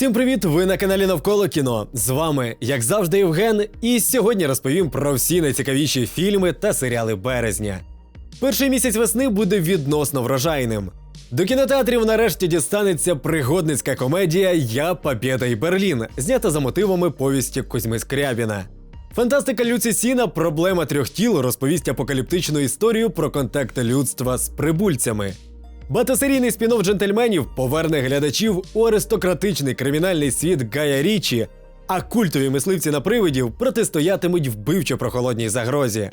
Всім привіт! Ви на каналі Навколо кіно. З вами, як завжди, Євген, і сьогодні розповім про всі найцікавіші фільми та серіали березня. Перший місяць весни буде відносно врожайним. До кінотеатрів нарешті дістанеться пригодницька комедія Я Побєда і Берлін, знята за мотивами повісті Кузьми Скрябіна. Фантастика Люці Сіна Проблема трьох тіл розповість апокаліптичну історію про контакт людства з прибульцями. Багатосерійний спін-офф джентльменів поверне глядачів у аристократичний кримінальний світ Гая Річі, а культові мисливці на привидів протистоятимуть вбивчо прохолодній загрозі.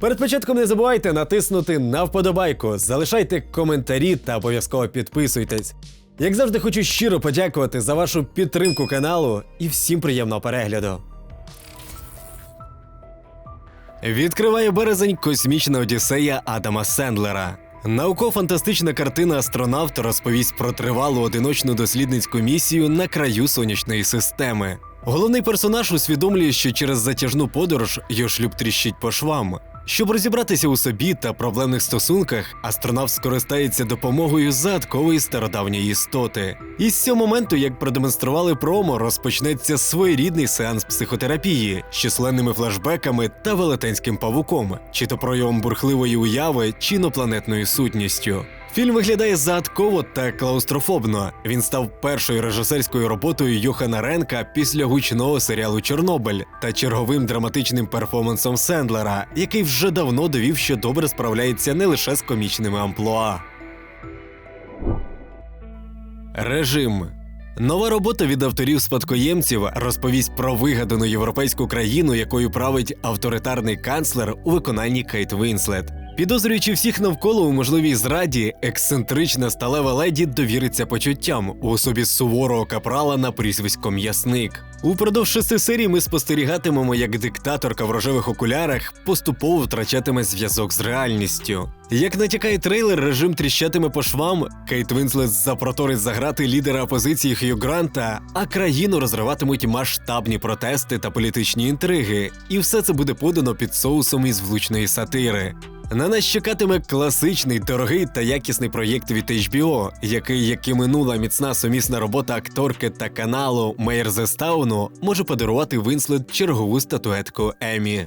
Перед початком не забувайте натиснути на вподобайку, залишайте коментарі та обов'язково підписуйтесь. Як завжди, хочу щиро подякувати за вашу підтримку каналу і всім приємного перегляду. Відкриває березень космічна одіссея Адама Сендлера. Науково-фантастична картина Астронавт розповість про тривалу одиночну дослідницьку місію на краю сонячної системи. Головний персонаж усвідомлює, що через затяжну подорож його шлюб тріщить по швам. Щоб розібратися у собі та проблемних стосунках, астронавт скористається допомогою загадкової стародавньої істоти. І з цього моменту, як продемонстрували промо, розпочнеться своєрідний сеанс психотерапії з численними флешбеками та велетенським павуком, чи то проявом бурхливої уяви, чи інопланетною сутністю. Фільм виглядає загадково та клаустрофобно. Він став першою режисерською роботою Йохана Ренка після гучного серіалу Чорнобиль та черговим драматичним перформансом Сендлера, який вже давно довів, що добре справляється не лише з комічними амплуа. Режим Нова робота від авторів спадкоємців розповість про вигадану європейську країну, якою править авторитарний канцлер у виконанні Кейт Вінслет. Підозрюючи всіх навколо у можливій зраді, ексцентрична сталева леді довіриться почуттям у особі суворого капрала на прізвисько М'ясник. Упродовж шести серій ми спостерігатимемо, як диктаторка в рожевих окулярах поступово втрачатиме зв'язок з реальністю. Як натякає трейлер, режим тріщатиме по швам, Кейт Вінслет запроторить заграти лідера опозиції Хью Гранта, а країну розриватимуть масштабні протести та політичні інтриги. І все це буде подано під соусом із влучної сатири. На нас чекатиме класичний, дорогий та якісний проєкт від HBO, який, як і минула міцна сумісна робота акторки та каналу Мейер Зестауну, може подарувати Вінслет чергову статуетку Емі.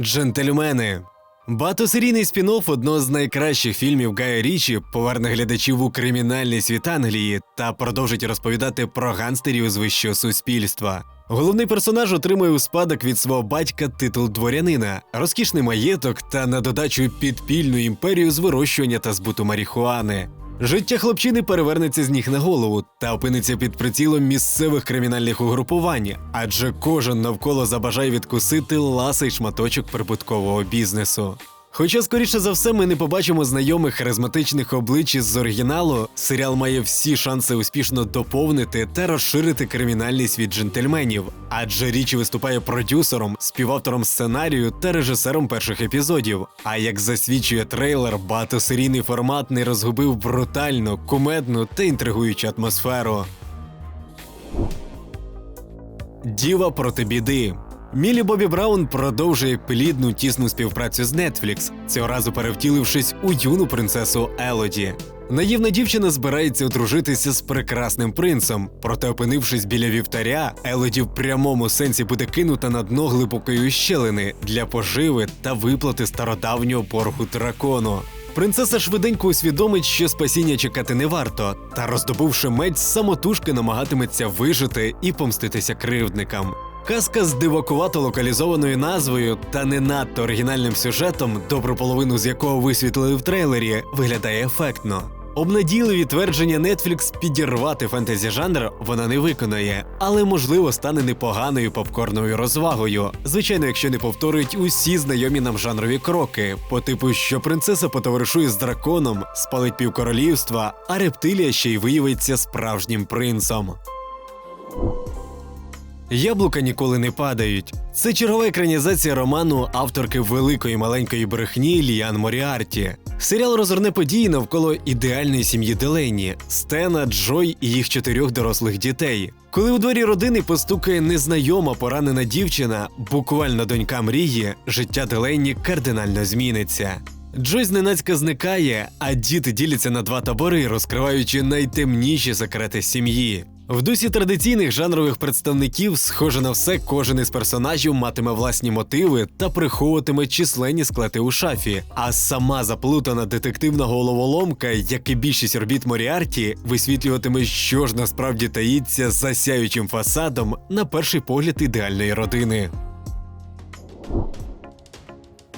Джентльмени. Багатосерійний спін-офф одного з найкращих фільмів Гая Річі поверне глядачів у кримінальний світ Англії та продовжить розповідати про гангстерів з вищого суспільства. Головний персонаж отримує у спадок від свого батька титул дворянина, розкішний маєток та на додачу підпільну імперію з вирощування та збуту марихуани. Життя хлопчини перевернеться з ніг на голову та опиниться під прицілом місцевих кримінальних угрупувань, адже кожен навколо забажає відкусити ласий шматочок прибуткового бізнесу. Хоча, скоріше за все, ми не побачимо знайомих харизматичних облич з оригіналу, серіал має всі шанси успішно доповнити та розширити кримінальний світ джентльменів, адже річ виступає продюсером, співавтором сценарію та режисером перших епізодів. А як засвідчує трейлер, багатосерійний формат не розгубив брутальну, кумедну та інтригуючу атмосферу. Діва проти біди. Мілі Бобі Браун продовжує плідну тісну співпрацю з Netflix, цього разу перевтілившись у юну принцесу Елоді. Наївна дівчина збирається одружитися з прекрасним принцем, проте, опинившись біля вівтаря, Елоді в прямому сенсі буде кинута на дно глибокої щелини для поживи та виплати стародавнього боргу дракону. Принцеса швиденько усвідомить, що спасіння чекати не варто, та роздобувши меч, самотужки намагатиметься вижити і помститися кривдникам. Казка з дивакувато локалізованою назвою та не надто оригінальним сюжетом, добру половину з якого висвітлили в трейлері, виглядає ефектно. Обнадійливі твердження Netflix підірвати фентезі жанр вона не виконає, але можливо стане непоганою попкорною розвагою. Звичайно, якщо не повторюють усі знайомі нам жанрові кроки, по типу, що принцеса потоваришує з драконом, спалить півкоролівства, а рептилія ще й виявиться справжнім принцом. Яблука ніколи не падають. Це чергова екранізація роману авторки великої маленької брехні Ліан Моріарті. Серіал розгорне події навколо ідеальної сім'ї Делені, Стена, Джой і їх чотирьох дорослих дітей. Коли у дворі родини постукає незнайома поранена дівчина, буквально донька мрії, життя Делені кардинально зміниться. Джой зненацька зникає, а діти діляться на два табори, розкриваючи найтемніші секрети сім'ї. В дусі традиційних жанрових представників, схоже на все, кожен із персонажів матиме власні мотиви та приховуватиме численні склети у шафі. А сама заплутана детективна головоломка, як і більшість робіт Моріарті, висвітлюватиме, що ж насправді таїться за сяючим фасадом на перший погляд ідеальної родини.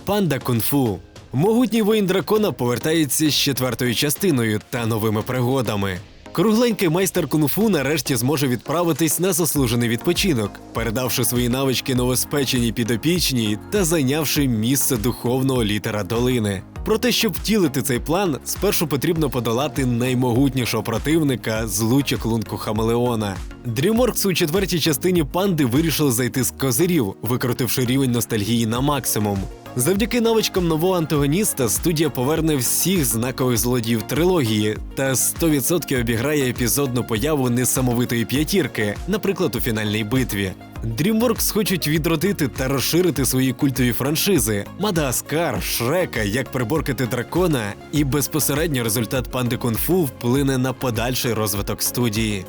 Панда кунг-фу. Могутній воїн дракона повертається з четвертою частиною та новими пригодами. Кругленький майстер кунг-фу нарешті зможе відправитись на заслужений відпочинок, передавши свої навички новоспеченій підопічній та зайнявши місце духовного літера долини. Проте, щоб втілити цей план, спершу потрібно подолати наймогутнішого противника з лучок лунку Хамелеона. DreamWorks у четвертій частині панди вирішили зайти з козирів, викрутивши рівень ностальгії на максимум. Завдяки навичкам нового антагоніста студія поверне всіх знакових злодіїв трилогії та 100% обіграє епізодну появу несамовитої п'ятірки, наприклад, у фінальній битві. DreamWorks хочуть відродити та розширити свої культові франшизи Мадагаскар, Шрека, як приборкати дракона, і безпосередньо результат панди кунг-фу вплине на подальший розвиток студії.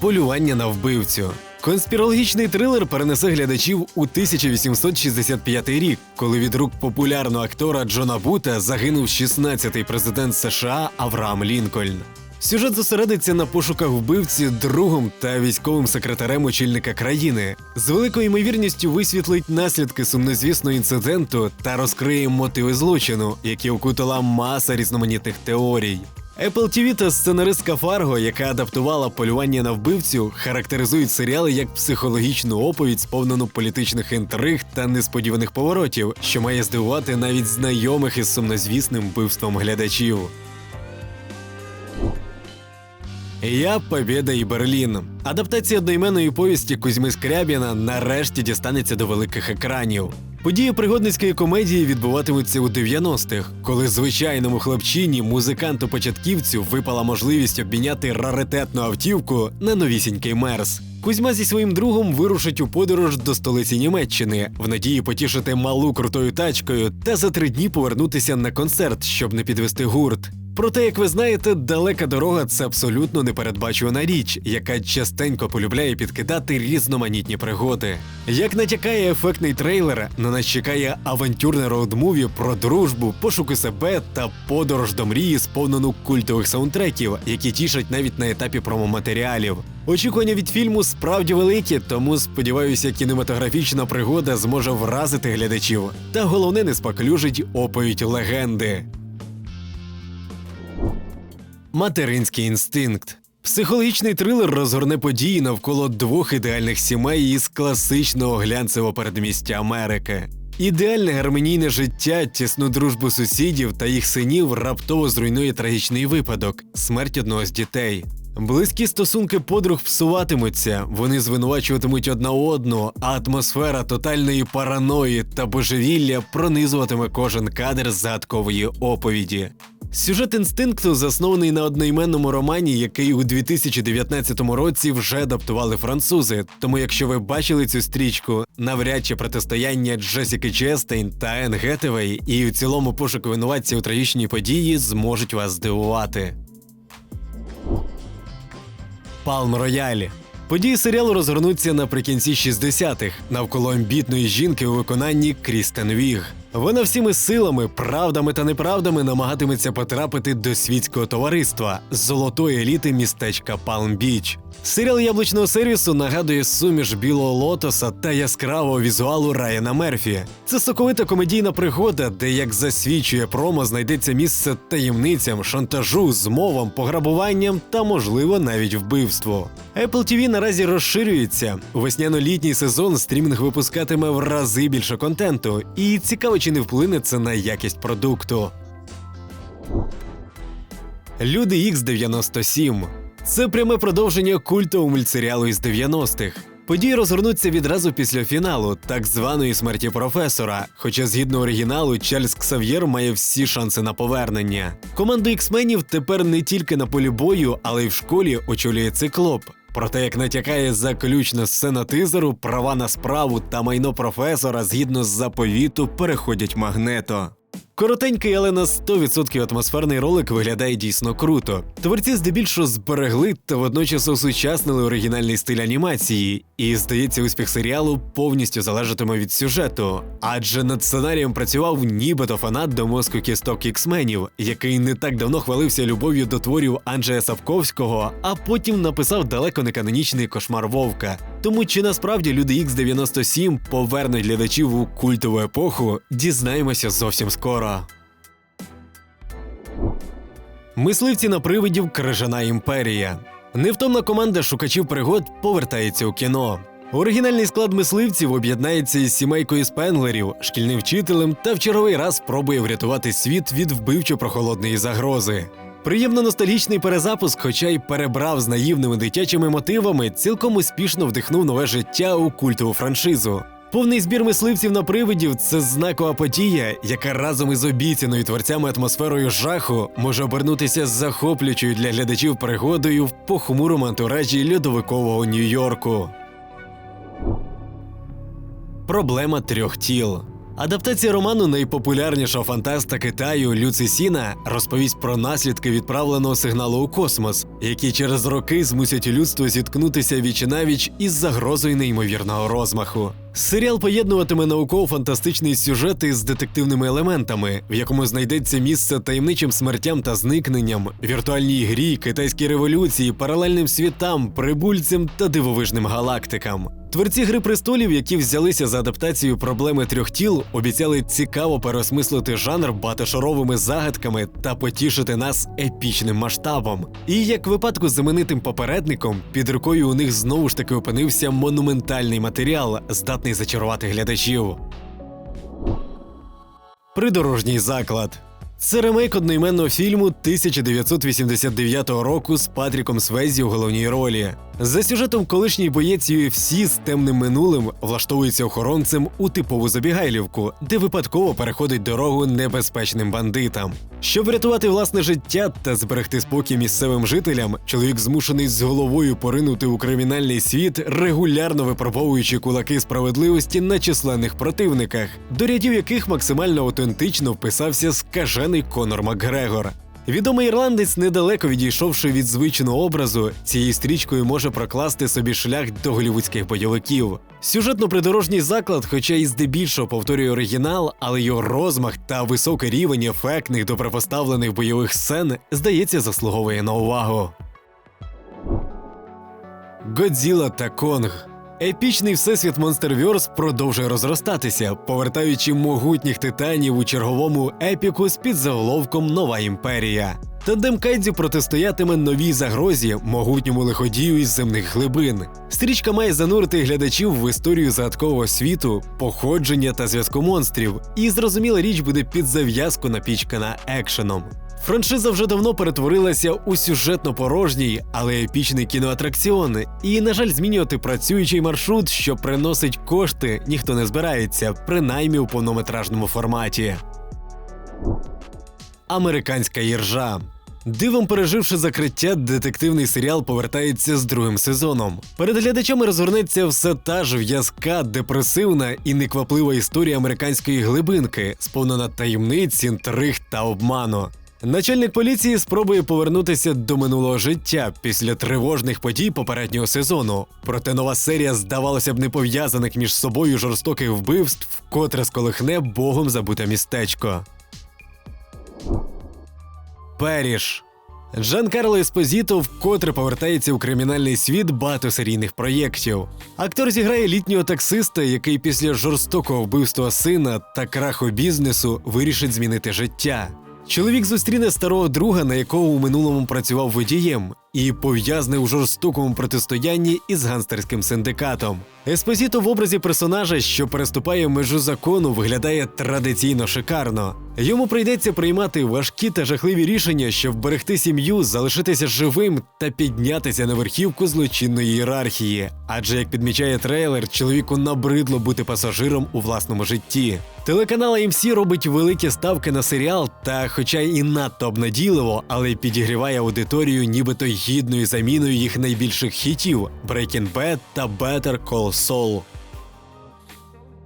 Полювання на вбивцю. Конспірологічний трилер перенесе глядачів у 1865 рік, коли від рук популярного актора Джона Бута загинув 16-й президент США Авраам Лінкольн. Сюжет зосередиться на пошуках вбивці другом та військовим секретарем очільника країни. З великою ймовірністю висвітлить наслідки сумнозвісного інциденту та розкриє мотиви злочину, які окутала маса різноманітних теорій. Apple TV та сценаристка Фарго, яка адаптувала полювання на вбивцю, характеризують серіали як психологічну оповідь, сповнену політичних інтриг та несподіваних поворотів, що має здивувати навіть знайомих із сумнозвісним вбивством глядачів. Я Побєда і Берлін. Адаптація одноіменної повісті Кузьми Скрябіна нарешті дістанеться до великих екранів. Події пригодницької комедії відбуватимуться у 90-х, коли звичайному хлопчині, музиканту початківцю випала можливість обміняти раритетну автівку на новісінький мерс. Кузьма зі своїм другом вирушить у подорож до столиці Німеччини в надії потішити малу крутою тачкою та за три дні повернутися на концерт, щоб не підвести гурт. Проте, як ви знаєте, далека дорога це абсолютно непередбачувана річ, яка частенько полюбляє підкидати різноманітні пригоди. Як натякає ефектний трейлер, на нас чекає авантюрне роудмуві про дружбу, пошуки себе та подорож до мрії, сповнену культових саундтреків, які тішать навіть на етапі промоматеріалів. Очікування від фільму справді великі, тому сподіваюся, кінематографічна пригода зможе вразити глядачів. Та головне не споклюжить оповідь легенди. Материнський інстинкт. Психологічний трилер розгорне події навколо двох ідеальних сімей із класичного глянцевого передмістя Америки. Ідеальне гармонійне життя, тісну дружбу сусідів та їх синів раптово зруйнує трагічний випадок смерть одного з дітей. Близькі стосунки подруг псуватимуться, вони звинувачуватимуть одна одну, а атмосфера тотальної параної та божевілля пронизуватиме кожен кадр загадкової оповіді. Сюжет інстинкту заснований на одноіменному романі, який у 2019 році вже адаптували французи. Тому, якщо ви бачили цю стрічку, навряд чи протистояння Джесіки Честейн та Енн Гетевей і в цілому пошук винуватців у трагічній події зможуть вас здивувати. Палм Роялі. Події серіалу розгорнуться наприкінці 60-х навколо амбітної жінки у виконанні Крістен Віг. Вона всіми силами, правдами та неправдами намагатиметься потрапити до світського товариства золотої еліти містечка Палм Біч. Серіал яблучного сервісу нагадує суміш білого лотоса та яскравого візуалу Райана Мерфі. Це соковита комедійна пригода, де, як засвідчує промо, знайдеться місце таємницям, шантажу, змовам, пограбуванням та, можливо, навіть вбивству. Apple TV наразі розширюється. Весняно-літній сезон стрімінг випускатиме в рази більше контенту, і цікаво, чи не вплине це на якість продукту. Люди Х97 це пряме продовження культового мультсеріалу із 90-х. Події розгорнуться відразу після фіналу, так званої смерті професора. Хоча, згідно оригіналу, Чарльз Ксав'єр має всі шанси на повернення. Команду іксменів тепер не тільки на полі бою, але й в школі очолює циклоп. Проте, як натякає заключна сцена тизеру, права на справу та майно професора згідно з заповіту переходять магнето. Коротенький, але на 100% атмосферний ролик виглядає дійсно круто. Творці здебільшого зберегли та водночас осучаснили оригінальний стиль анімації, і здається, успіх серіалу повністю залежатиме від сюжету. Адже над сценарієм працював нібито фанат до мозку кісток іксменів, який не так давно хвалився любов'ю до творів Анджея Савковського, а потім написав далеко не канонічний кошмар Вовка. Тому чи насправді люди X 97 повернуть глядачів у культову епоху, дізнаємося зовсім скоро. Мисливці на привидів Крижана імперія. Невтомна команда шукачів пригод повертається у кіно. Оригінальний склад мисливців об'єднається із сімейкою спенглерів, шкільним вчителем та в черговий раз спробує врятувати світ від вбивчо прохолодної загрози. Приємно ностальгічний перезапуск, хоча й перебрав з наївними дитячими мотивами, цілком успішно вдихнув нове життя у культову франшизу. Повний збір мисливців на привидів це знакова подія, яка разом із обіцяною творцями атмосферою жаху може обернутися захоплюючою для глядачів пригодою в похмурому антуражі льодовикового Нью-Йорку. Проблема трьох тіл. Адаптація роману найпопулярнішого фантаста Китаю Люци Сіна розповість про наслідки відправленого сигналу у космос, які через роки змусять людство зіткнутися віч навіч із загрозою неймовірного розмаху. Серіал поєднуватиме науково-фантастичний сюжет із детективними елементами, в якому знайдеться місце таємничим смертям та зникненням, віртуальній грі, китайській революції, паралельним світам, прибульцям та дивовижним галактикам. Творці Гри престолів, які взялися за адаптацію проблеми трьох тіл, обіцяли цікаво переосмислити жанр багатошаровими загадками та потішити нас епічним масштабом. І як випадку з знаменитим попередником, під рукою у них знову ж таки опинився монументальний матеріал, здатний зачарувати глядачів. Придорожній заклад. Це ремейк одноіменного фільму 1989 року з Патріком Свезі у головній ролі. За сюжетом колишній боєць UFC з темним минулим влаштовується охоронцем у типову забігайлівку, де випадково переходить дорогу небезпечним бандитам. Щоб врятувати власне життя та зберегти спокій місцевим жителям, чоловік змушений з головою поринути у кримінальний світ, регулярно випробовуючи кулаки справедливості на численних противниках, до рядів яких максимально автентично вписався скажений Конор Макгрегор. Відомий ірландець, недалеко відійшовши від звичного образу, цією стрічкою може прокласти собі шлях до голівудських бойовиків. Сюжетно-придорожній заклад, хоча і здебільшого повторює оригінал, але його розмах та високий рівень ефектних до припоставлених бойових сцен, здається, заслуговує на увагу. Годзіла та Конг. Епічний всесвіт Monsterverse продовжує розростатися, повертаючи могутніх титанів у черговому епіку з підзаголовком Нова імперія. Тандем Кайдзю протистоятиме новій загрозі, могутньому лиходію із земних глибин. Стрічка має занурити глядачів в історію загадкового світу, походження та зв'язку монстрів, і зрозуміла річ буде під зав'язку напічкана екшеном. Франшиза вже давно перетворилася у сюжетно порожній, але епічний кіноатракціон. І, на жаль, змінювати працюючий маршрут, що приносить кошти, ніхто не збирається, принаймні у повнометражному форматі. Американська їржа. Дивом переживши закриття, детективний серіал повертається з другим сезоном. Перед глядачами розгорнеться все та ж в'язка, депресивна і некваплива історія американської глибинки, сповнена таємниць, інтриг та обману. Начальник поліції спробує повернутися до минулого життя після тривожних подій попереднього сезону. Проте нова серія, здавалося б, не пов'язаних між собою жорстоких вбивств, вкотре сколихне богом забуте містечко. Періш. Джан Карло Еспозіто вкотре повертається у кримінальний світ багатосерійних проєктів. Актор зіграє літнього таксиста, який після жорстокого вбивства сина та краху бізнесу вирішить змінити життя. Чоловік зустріне старого друга, на якого у минулому працював водієм, і пов'язне у жорстокому протистоянні із ганстерським синдикатом. Еспозіто в образі персонажа, що переступає межу закону, виглядає традиційно шикарно. Йому прийдеться приймати важкі та жахливі рішення, щоб вберегти сім'ю, залишитися живим та піднятися на верхівку злочинної ієрархії. Адже, як підмічає трейлер, чоловіку набридло бути пасажиром у власному житті. Телеканал AMC робить великі ставки на серіал, та, хоча і надто обнадійливо, але й підігріває аудиторію, нібито гідною заміною їх найбільших хітів Breaking Bad та Better Call Saul.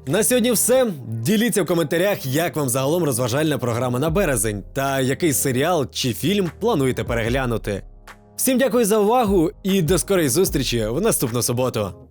На сьогодні все. Діліться в коментарях, як вам загалом розважальна програма на березень, та який серіал чи фільм плануєте переглянути. Всім дякую за увагу і до скорої зустрічі в наступну суботу.